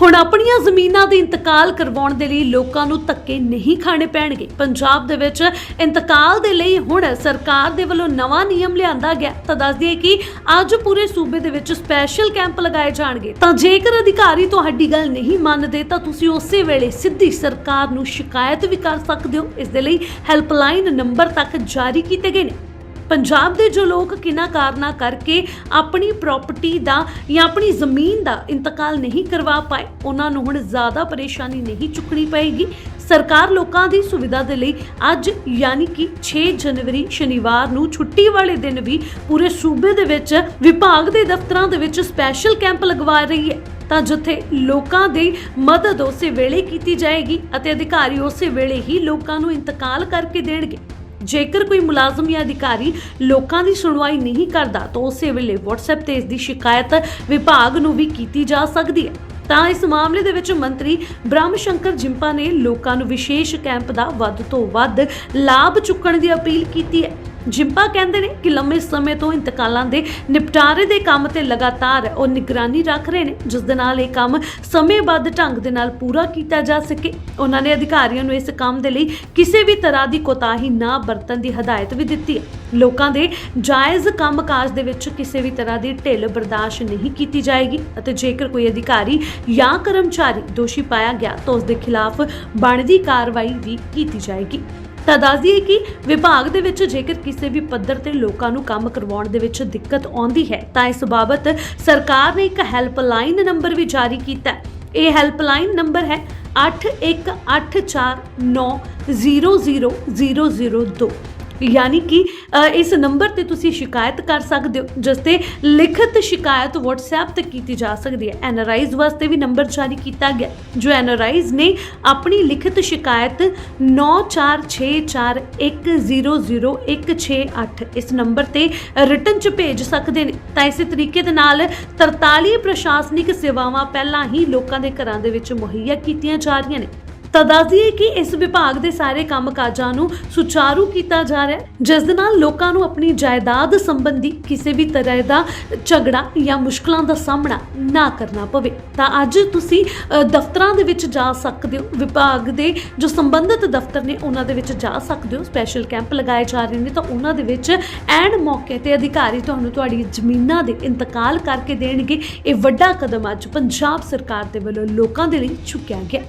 ਹੁਣ ਆਪਣੀਆਂ ਜ਼ਮੀਨਾਂ ਦੇ ਇੰਤਕਾਲ ਕਰਵਾਉਣ ਦੇ ਲਈ ਲੋਕਾਂ ਨੂੰ ਧੱਕੇ ਨਹੀਂ ਖਾਣੇ ਪੈਣਗੇ। ਪੰਜਾਬ ਦੇ ਵਿੱਚ ਇੰਤਕਾਲ ਦੇ ਲਈ ਹੁਣ ਸਰਕਾਰ ਦੇ ਵੱਲੋਂ ਨਵਾਂ ਨਿਯਮ ਲਿਆਂਦਾ ਗਿਆ। ਤਾਂ ਦੱਸ ਦਈਏ ਕਿ ਅੱਜ ਪੂਰੇ ਸੂਬੇ ਦੇ ਵਿੱਚ ਸਪੈਸ਼ਲ ਕੈਂਪ ਲਗਾਏ ਜਾਣਗੇ। ਤਾਂ ਜੇਕਰ ਅਧਿਕਾਰੀ ਤੁਹਾਡੀ ਗੱਲ ਨਹੀਂ ਮੰਨਦੇ, ਤਾਂ ਤੁਸੀਂ ਉਸੇ ਵੇਲੇ ਸਿੱਧੀ ਸਰਕਾਰ ਨੂੰ ਸ਼ਿਕਾਇਤ ਵੀ ਕਰ ਸਕਦੇ ਹੋ। ਇਸ ਦੇ ਲਈ ਹੈਲਪਲਾਈਨ ਨੰਬਰ ਤੱਕ ਜਾਰੀ ਕੀਤੇ ਗਏ ਨੇ। ਪੰਜਾਬ ਦੇ ਜੋ ਲੋਕ ਕਿਨਾਂ ਕਾਰਨਾਂ ਕਰਕੇ ਆਪਣੀ ਪ੍ਰਾਪਰਟੀ ਦਾ ਜਾਂ ਆਪਣੀ ਜ਼ਮੀਨ ਦਾ ਇੰਤਕਾਲ ਨਹੀਂ ਕਰਵਾ ਪਾਏ, ਉਹਨਾਂ ਨੂੰ ਹੁਣ ਜ਼ਿਆਦਾ ਪਰੇਸ਼ਾਨੀ ਨਹੀਂ ਚੁੱਕਣੀ ਪਏਗੀ। ਸਰਕਾਰ ਲੋਕਾਂ ਦੀ ਸੁਵਿਧਾ ਦੇ ਲਈ ਅੱਜ ਯਾਨੀ ਕਿ 6 ਜਨਵਰੀ ਸ਼ਨੀਵਾਰ ਨੂੰ ਛੁੱਟੀ ਵਾਲੇ ਦਿਨ ਵੀ ਪੂਰੇ ਸੂਬੇ ਦੇ ਵਿੱਚ ਵਿਭਾਗ ਦੇ ਦਫ਼ਤਰਾਂ ਦੇ ਵਿੱਚ ਸਪੈਸ਼ਲ ਕੈਂਪ ਲਗਵਾ ਰਹੀ ਹੈ। ਤਾਂ ਜਿੱਥੇ ਲੋਕਾਂ ਦੀ ਮਦਦ ਉਸੇ ਵੇਲੇ ਕੀਤੀ ਜਾਏਗੀ ਅਤੇ ਅਧਿਕਾਰੀ ਉਸੇ ਵੇਲੇ ਹੀ ਲੋਕਾਂ ਨੂੰ ਇੰਤਕਾਲ ਕਰਕੇ ਦੇਣਗੇ। ਜੇਕਰ ਕੋਈ ਮੁਲਾਜ਼ਮ ਜਾਂ ਅਧਿਕਾਰੀ ਲੋਕਾਂ ਦੀ ਸੁਣਵਾਈ ਨਹੀਂ ਕਰਦਾ, ਤਾਂ ਉਸੇ ਵੇਲੇ WhatsApp ਤੇ ਇਸ ਦੀ ਸ਼ਿਕਾਇਤ ਵਿਭਾਗ ਨੂੰ ਵੀ ਕੀਤੀ ਜਾ ਸਕਦੀ ਹੈ। ਤਾਂ ਇਸ ਮਾਮਲੇ ਦੇ ਵਿੱਚ ਮੰਤਰੀ ਬ੍ਰਹਮ ਸ਼ੰਕਰ ਜਿੰਪਾ ਨੇ ਲੋਕਾਂ ਨੂੰ ਵਿਸ਼ੇਸ਼ ਕੈਂਪ ਦਾ ਵੱਧ ਤੋਂ ਵੱਧ ਲਾਭ ਚੁੱਕਣ ਦੀ ਅਪੀਲ ਕੀਤੀ ਹੈ। ਜਿੰਪਾ ਕਹਿੰਦੇ ਨੇ ਕਿ ਲੰਮੇ ਸਮੇਂ ਤੋਂ ਇੰਤਕਾਲਾਂ ਦੇ ਨਿਪਟਾਰੇ ਦੇ ਕੰਮ ਤੇ ਲਗਾਤਾਰ ਉਹ ਨਿਗਰਾਨੀ ਰੱਖ ਰਹੇ ਨੇ, ਜਿਸ ਦੇ ਨਾਲ ਇਹ ਕੰਮ ਸਮੇਂਬੱਧ ਢੰਗ ਦੇ ਨਾਲ ਪੂਰਾ ਕੀਤਾ ਜਾ ਸਕੇ। ਉਹਨਾਂ ਨੇ ਅਧਿਕਾਰੀਆਂ ਨੂੰ ਇਸ ਕੰਮ ਦੇ ਲਈ ਕਿਸੇ ਵੀ ਤਰ੍ਹਾਂ ਦੀ ਕੋਤਾਹੀ ਨਾ ਵਰਤਣ ਦੀ ਹਦਾਇਤ ਵੀ ਦਿੱਤੀ ਹੈ। ਲੋਕਾਂ ਦੇ ਜਾਇਜ਼ ਕੰਮਕਾਜ ਦੇ ਵਿੱਚ ਕਿਸੇ ਵੀ ਤਰ੍ਹਾਂ ਦੀ ਢਿੱਲ ਬਰਦਾਸ਼ਤ ਨਹੀਂ ਕੀਤੀ ਜਾਏਗੀ ਅਤੇ ਜੇਕਰ ਕੋਈ ਅਧਿਕਾਰੀ ਜਾਂ ਕਰਮਚਾਰੀ ਦੋਸ਼ੀ ਪਾਇਆ ਗਿਆ ਤਾਂ ਉਸ ਦੇ ਖਿਲਾਫ ਬਣਦੀ ਕਾਰਵਾਈ ਵੀ ਕੀਤੀ ਜਾਏਗੀ। ਤਾਂ ਦੱਸ ਦਈਏ ਕਿ ਵਿਭਾਗ ਦੇ ਵਿੱਚ ਜੇਕਰ ਕਿਸੇ ਵੀ ਪੱਧਰ ਤੇ ਲੋਕਾਂ ਨੂੰ ਕੰਮ ਕਰਵਾਉਣ ਦੇ ਵਿੱਚ ਦਿੱਕਤ ਆਉਂਦੀ ਹੈ, ਤਾਂ ਇਸ ਬਾਬਤ ਸਰਕਾਰ ਨੇ ਇੱਕ ਹੈਲਪਲਾਈਨ ਨੰਬਰ ਵੀ ਜਾਰੀ ਕੀਤਾ ਹੈ। ਇਹ ਹੈਲਪਲਾਈਨ ਨੰਬਰ ਹੈ 8184900002 ਯਾਨੀ ਕਿ ਇਸ ਨੰਬਰ ਤੇ ਤੁਸੀਂ ਸ਼ਿਕਾਇਤ ਕਰ ਸਕਦੇ ਹੋ, ਜਿਸ ਤੇ ਲਿਖਤ ਸ਼ਿਕਾਇਤ WhatsApp ਤੇ ਕੀਤੀ ਜਾ ਸਕਦੀ ਹੈ। ਐਨਆਰਆਈਜ਼ ਵਾਸਤੇ ਵੀ ਨੰਬਰ ਜਾਰੀ ਕੀਤਾ ਗਿਆ। ਜੋ ਐਨਆਰਆਈਜ਼ ਨੇ ਆਪਣੀ ਲਿਖਤ ਸ਼ਿਕਾਇਤ 9464100168 ਇਸ ਨੰਬਰ ਤੇ ਰਿਟਨ ਚ ਭੇਜ ਸਕਦੇ ਨੇ। ਤਾਂ ਇਸੇ ਤਰੀਕੇ ਦੇ ਨਾਲ 43 ਪ੍ਰਸ਼ਾਸਨਿਕ ਸੇਵਾਵਾਂ ਪਹਿਲਾਂ ਹੀ ਲੋਕਾਂ ਦੇ ਘਰਾਂ ਦੇ ਵਿੱਚ ਮੁਹੱਈਆ ਕੀਤੀਆਂ ਜਾ ਰਹੀਆਂ ਨੇ। ਤਾਂ ਦੱਸ ਦਈਏ ਕਿ ਇਸ ਵਿਭਾਗ ਦੇ ਸਾਰੇ ਕੰਮਕਾਜਾਂ ਨੂੰ ਸੁਚਾਰੂ ਕੀਤਾ ਜਾ ਰਿਹਾ ਹੈ ਜਿਸ ਦੇ ਨਾਲ ਲੋਕਾਂ ਨੂੰ ਆਪਣੀ ਜਾਇਦਾਦ ਸੰਬੰਧੀ ਕਿਸੇ ਵੀ ਤਰ੍ਹਾਂ ਦਾ ਝਗੜਾ ਜਾਂ ਮੁਸ਼ਕਲਾਂ ਦਾ ਸਾਹਮਣਾ ਨਾ ਕਰਨਾ ਪਵੇ। ਤਾਂ ਅੱਜ ਤੁਸੀਂ ਅ, ਦਫ਼ਤਰਾਂ ਦੇ ਵਿੱਚ ਜਾ ਸਕਦੇ ਹੋ। ਵਿਭਾਗ ਦੇ ਜੋ ਸੰਬੰਧਿਤ ਦਫ਼ਤਰ ਨੇ ਉਹਨਾਂ ਦੇ ਵਿੱਚ ਜਾ ਸਕਦੇ ਹੋ। ਸਪੈਸ਼ਲ ਕੈਂਪ ਲਗਾਏ ਜਾ ਰਹੇ ਨੇ ਤਾਂ ਉਹਨਾਂ ਦੇ ਵਿੱਚ ਐਨ ਮੌਕੇ ਤੇ ਅਧਿਕਾਰੀ ਤੁਹਾਨੂੰ ਤੁਹਾਡੀ ਜ਼ਮੀਨਾਂ ਦੇ ਇੰਤਕਾਲ ਕਰਕੇ ਦੇਣਗੇ। ਇਹ ਵੱਡਾ ਕਦਮ ਅੱਜ ਪੰਜਾਬ ਸਰਕਾਰ ਦੇ ਵੱਲੋਂ ਲੋਕਾਂ ਦੇ ਲਈ ਚੁੱਕਿਆ ਗਿਆ।